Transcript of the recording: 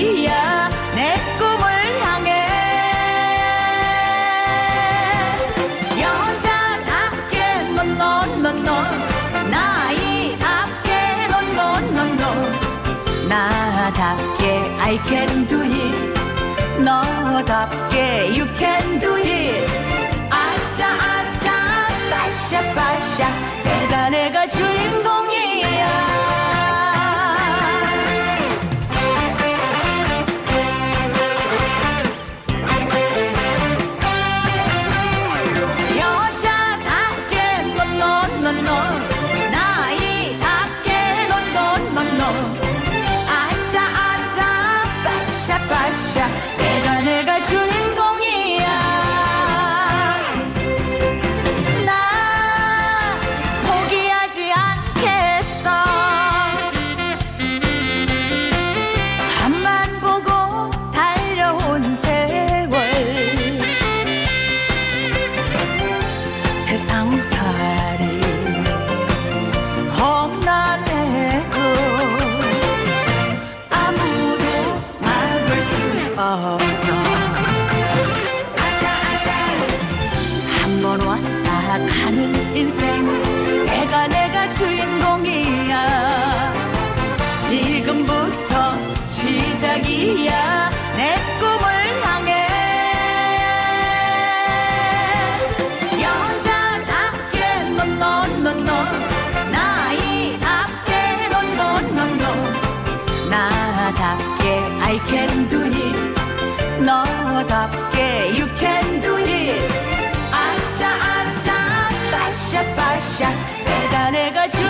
길이야 내 꿈을 향해. 여자답게 넌넌넌넌. 나이답게 넌넌넌넌. 나답게 I can do it. 너답게 You can do it 세상살이 I can do it 너답게 You can do it 아짜 아짜 빠샤 빠샤 내가 내가 주